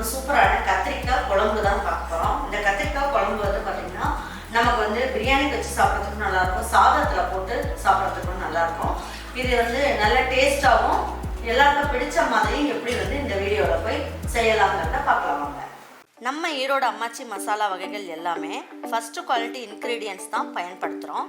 ஒரு சூப்பரான கத்திரிக்காய் குழம்பு தான் பார்க்க போகிறோம் இந்த கத்திரிக்காய் குழம்பு வந்து பார்த்திங்கன்னா நமக்கு வந்து பிரியாணி வச்சு சாப்பிட்றதுக்கும் நல்லாயிருக்கும் சாதத்தில் போட்டு சாப்பிட்றதுக்கும் நல்லாயிருக்கும் இது வந்து நல்ல டேஸ்ட்டாகவும் எல்லாருக்கும் பிடிச்ச மாதிரியும் எப்படி வந்து இந்த வீடியோவில் போய் செய்யலாங்கிறத பார்க்கலாம் வாங்க. நம்ம ஈரோடு அம்மாச்சி மசாலா வகைகள் எல்லாமே ஃபஸ்ட்டு குவாலிட்டி இன்க்ரீடியன்ஸ் தான் பயன்படுத்துகிறோம்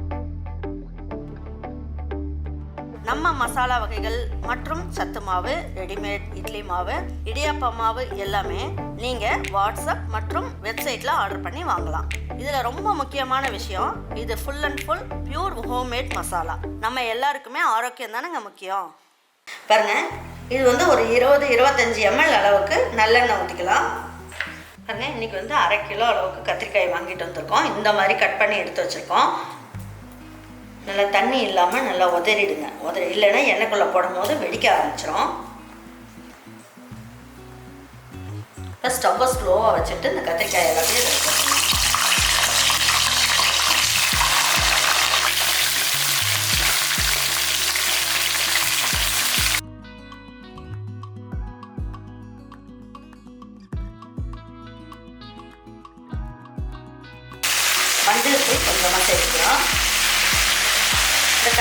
நம்ம மசாலா வகைகள் மற்றும் சத்து மாவு ரெடிமேட் இட்லி மாவு இடியாப்ப மாவு எல்லாமே நீங்கள் வாட்ஸ்அப் மற்றும் வெப்சைட்டில் ஆர்டர் பண்ணி வாங்கலாம். இதில் ரொம்ப முக்கியமான விஷயம் இது full and full pure homemade masala. நம்ம எல்லாருக்குமே ஆரோக்கியம் தானேங்க முக்கியம்? பாருங்க இது வந்து ஒரு இருபது இருபத்தஞ்சி எம்எல் அளவுக்கு நல்லெண்ணெய் ஊற்றிக்கலாம் பாருங்க இன்னைக்கு வந்து அரை கிலோ அளவுக்கு கத்திரிக்காய் வாங்கிட்டு வந்திருக்கோம். இந்த மாதிரி கட் பண்ணி எடுத்து வச்சுருக்கோம். நல்லா தண்ணி இல்லாமல் நல்லா உதறிடுங்க. உதறி இல்லைன்னா எண்ணெய்க்குள்ளே போடும் போது வெடிக்க ஆரம்பிச்சிடும் ஸ்டவ்வை ஸ்லோவாக வச்சுட்டு இந்த கத்திரிக்காய் எல்லாத்தையும்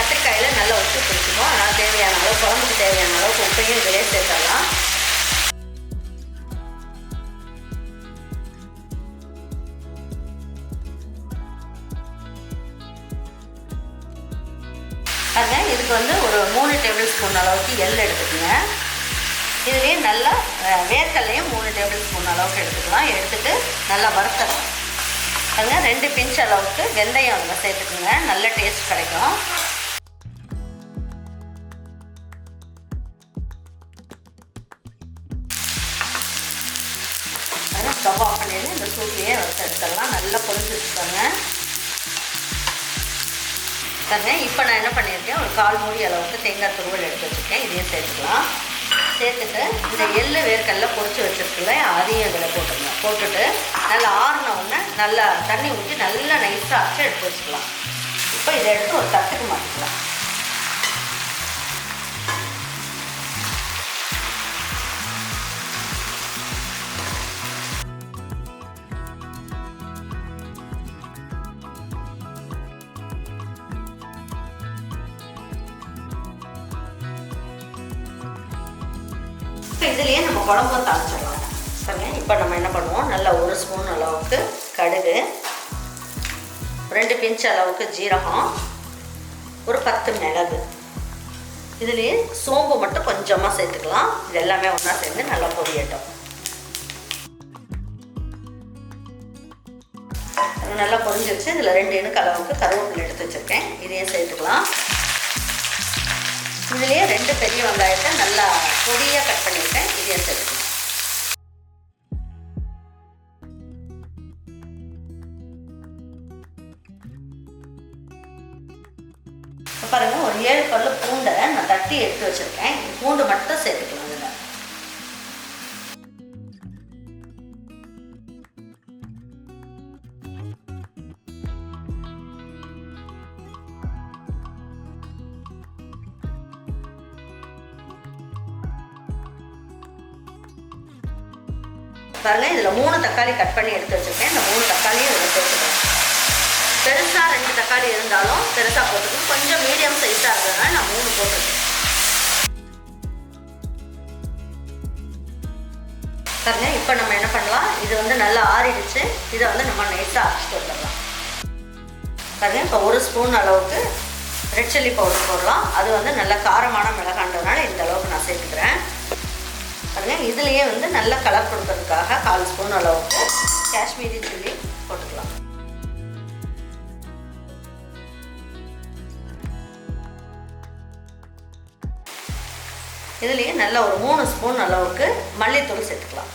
கத்திரிக்காயில் நல்லா உப்பு பிடிச்சிக்கும் அதனால் தேவையான அளவு குழம்புக்கு தேவையான அளவுக்கு உப்பையும் இதிலே சேர்த்துடலாம். பாருங்க இதுக்கு வந்து ஒரு மூணு டேபிள் ஸ்பூன் அளவுக்கு எள் எடுத்துக்கோங்க. இதுலேயே நல்லா வேர்க்கல்லையும் வேர்க்கடலையும் மூணு டேபிள் ஸ்பூன் அளவுக்கு எடுத்துக்கலாம். எடுத்துட்டு நல்லா வறுத்தலாம் பாருங்க ரெண்டு பிஞ்ச் அளவுக்கு வெந்தயம் அதில் சேர்த்துக்குங்க. நல்ல டேஸ்ட் கிடைக்கும். ஸ்டவ் ஆஃப் இந்த சூட்லேயே வறுத்து எடுத்துடலாம். நல்லா பொரிஞ்சு வச்சுக்கோங்க. பாருங்க இப்போ நான் என்ன பண்ணியிருக்கேன்? ஒரு கால் மூடி அளவுக்கு தேங்காய் துருவல் எடுத்து வச்சுருக்கேன். இதையும் சேர்த்துக்கலாம். சேர்த்துட்டு இந்த எள்ளு வேர்க்கல்ல பொரிச்சு வச்சிருக்குல்ல அதையும் இதில் போட்டுருங்க போட்டுட்டு நல்லா ஆறினவுடனே நல்லா தண்ணி ஊற்றி நல்லா நைஸாக அரைச்சி எடுத்து வச்சுக்கலாம். இப்போ இதை எடுத்து ஒரு தட்டுக்கு மாற்றிக்கலாம் இதுலேயே நம்ம குழம்பும் தாளிச்சிடலாம். சரிங்க? இப்போ நம்ம என்ன பண்ணுவோம்? நல்லா ஒரு ஸ்பூன் அளவுக்கு கடுகு ரெண்டு பிஞ்ச் அளவுக்கு ஜீரகம் ஒரு பத்து மிளகு. இதுலேயே சோம்பு மட்டும் கொஞ்சமாக சேர்த்துக்கலாம். இது எல்லாமே ஒன்றா சேர்ந்து நல்லா பொரியட்டும். நல்லா பொரிஞ்சிருச்சு. இதில் ரெண்டு இணுக்கு அளவுக்கு கருவேப்பிலை எடுத்து வச்சுருக்கேன். இதையும் சேர்த்துக்கலாம். இதுலேயே ரெண்டு பெரிய வெங்காயத்தை நல்லா பொடியாக கட் பண்ணியிருக்கேன் இது சேர்த்துக்கலாம் இப்ப பாருங்க ஒரு ஏழு பல்லு பூண்டை நான் தட்டி எடுத்து வச்சிருக்கேன். பூண்டு மட்டும் சேர்த்துக்கலாம் இதில் பாருங்க இதில் மூணு தக்காளி கட் பண்ணி எடுத்து வச்சிருக்கேன். இந்த மூணு தக்காளியும் இதில் சேர்த்துக்கிறேன் பெருசாக ரெண்டு தக்காளி இருந்தாலும் பெருசாக போட்டுக்கணும் கொஞ்சம் மீடியம் சைஸாக இருந்ததுனால நான் மூணு போட்டிருக்கேன். பாருங்க இப்போ நம்ம என்ன பண்ணலாம்? இது வந்து நல்லா ஆறிடுச்சு. இதை வந்து நம்ம நைஸாக அரைச்சிட்டு வந்துடலாம். பாருங்க இப்போ ஒரு ஸ்பூன் அளவுக்கு ரெட் சில்லி பவுடர் போடலாம். அது வந்து நல்ல காரமான மிளகாண்டதுனால இந்த அளவுக்கு நான் சேர்த்துக்கிறேன். பாருங்க இதுலேயே வந்து நல்லா கலர் கொடுக்கறதுக்காக கால் ஸ்பூன் அளவுக்கு காஷ்மீரி சில்லி போட்டுக்கலாம். இதுலேயே நல்ல ஒரு மூணு ஸ்பூன் அளவுக்கு மல்லித்தூள் சேர்த்துக்கலாம்.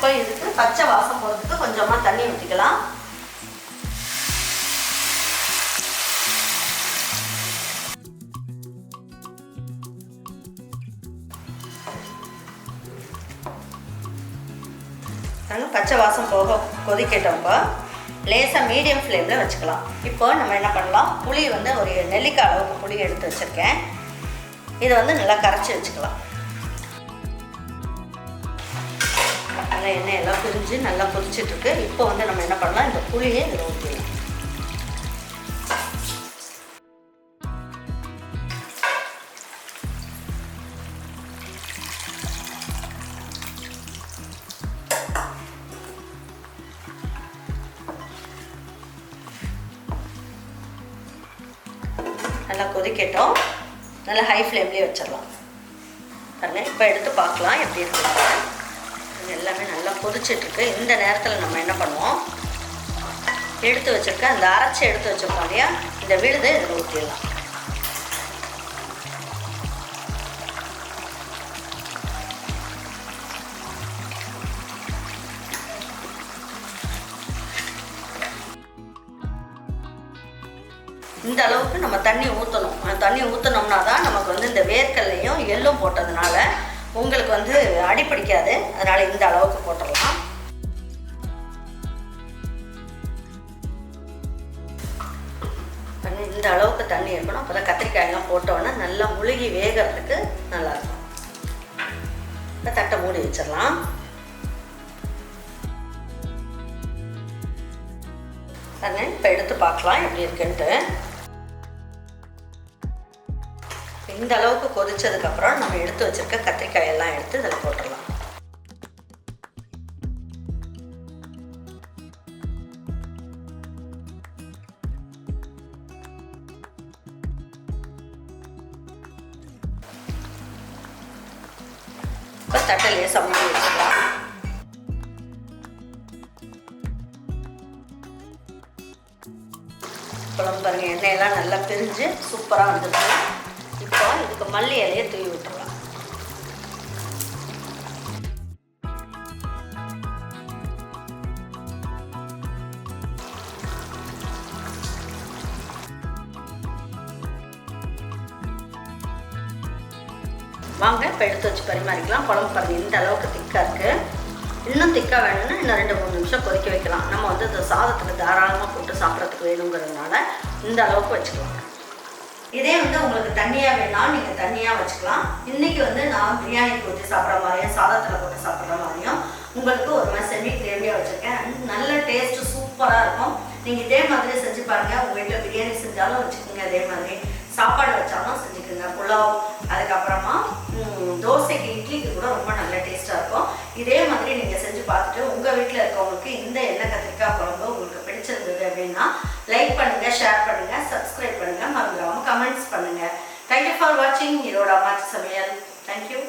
இப்போ இதுக்கு பச்சை வாசம் போகிறதுக்கு கொஞ்சமாக தண்ணி ஊற்றிக்கலாம் நல்லா பச்சை வாசம் போக கொதிக்கட்டோம்ப்பா லேசாக மீடியம் ஃப்ளேமில் வச்சுக்கலாம். இப்போ நம்ம என்ன பண்ணலாம்? புளி வந்து ஒரு நெல்லிக்காய் அளவுக்கு புளி எடுத்து வச்சுருக்கேன். இதை வந்து நல்லா கரைச்சி வச்சுக்கலாம். நல்லா எண்ணெய் எல்லாம் பிரிஞ்சு நல்லா பொரிச்சிட்ருக்கு இப்போ வந்து நம்ம என்ன பண்ணலாம்? இந்த புளியை இதில் ஊற்றிடலாம். நல்லா கொதிக்கட்டும். நல்லா ஹை ஃப்ளேம்லேயே வச்சிடலாம். பாருங்க இப்போ எடுத்து பார்க்கலாம் எப்படி இருக்கு எல்லாமே நல்லா கொதிச்சிட்ருக்கு. இந்த நேரத்தில் நம்ம என்ன பண்ணுவோம்? எடுத்து வச்சிருக்க அந்த அரைச்சி எடுத்து வச்சுருக்கோம் இல்லையா? இந்த விழுதை இதில் ஊற்றிடலாம் இந்த அளவுக்கு நம்ம தண்ணி ஊற்றணும் தண்ணி ஊற்றினோம்னா தான் நமக்கு வந்து இந்த வேர்க்கல்லையும் எள்ளும் போட்டதுனால உங்களுக்கு வந்து அடி பிடிக்காது. அதனால் இந்த அளவுக்கு போட்டுடலாம். தண்ணி இந்த அளவுக்கு தண்ணி இருக்கணும். அப்போ தான் கத்திரிக்காயெல்லாம் போட்டோன்னே நல்லா முழுகி வேகிறதுக்கு நல்லாயிருக்கும். இப்போ தட்டை மூடி வச்சிடலாம். இப்போ எடுத்து பார்க்கலாம் எப்படி இருக்குன்ட்டு. இந்த அளவுக்கு கொதிச்சதுக்கப்புறம் நம்ம எடுத்து வச்சிருக்க கத்திரிக்காய் எல்லாம் எடுத்து இதில் போட்டுடலாம். இப்போ தட்டை சமைச்சு வச்சுக்கலாம். குழம்பு பாருங்க எண்ணெயெல்லாம் நல்லா பிரிஞ்சு சூப்பராக வந்துருக்கு இப்போ இதுக்கு மல்லி இலையை தூவி விட்டுருவோம் வாங்க இப்போ எடுத்து வச்சு பரிமாறிக்கலாம். குழம்பு பாருங்க இந்த அளவுக்கு திக்காக இருக்குது இன்னும் திக்காக வேணும்னா இன்னும் ரெண்டு மூணு நிமிஷம் கொதிக்க வைக்கலாம். நம்ம வந்து இந்த சாதத்துக்கு தாராளமாக போட்டு சாப்பிட்றதுக்கு வேணுங்கிறதுனால இந்த அளவுக்கு வச்சுக்கலாம். இதே வந்து உங்களுக்கு தண்ணியாக வேணாலும் நீங்கள் தண்ணியாக வச்சுக்கலாம். இன்றைக்கி வந்து நான் பிரியாணிக்கு ஊற்றி சாப்பிட்ற மாதிரியும் சாதத்தில் போட்டு சாப்பிட்ற மாதிரியும் உங்களுக்கு ஒரு மாதிரி செமி கிரேவியாக வச்சுருக்கேன். நல்ல டேஸ்ட்டு சூப்பராக இருக்கும். நீங்கள் இதே மாதிரி செஞ்சு பாருங்கள் உங்கள் வீட்டில் பிரியாணி செஞ்சாலும் வச்சுக்கோங்க அதே மாதிரி. சாப்பாடு வச்சாலும் செஞ்சுக்கோங்க. புலாவ் அதுக்கப்புறமா தோசைக்கு இட்லிக்கு கூட ரொம்ப நல்ல டேஸ்ட்டாக இருக்கும். இதே மாதிரி நீங்கள் செஞ்சு பார்த்துட்டு உங்கள் வீட்டில் இருக்கவங்களுக்கு இந்த எண்ணெய் கத்திரிக்காய் குழம்பு உங்களுக்கு பிடிச்சிருந்தது அப்படின்னா லைக் பண்ணுங்கள் ஷேர் பண்ணுங்கள் கமெண்ட்ஸ் பண்ணுங்கள் தேங்க்யூ ஃபார் வாட்சிங் இதோட அம்மாச்சி சமையல். தேங்க்யூ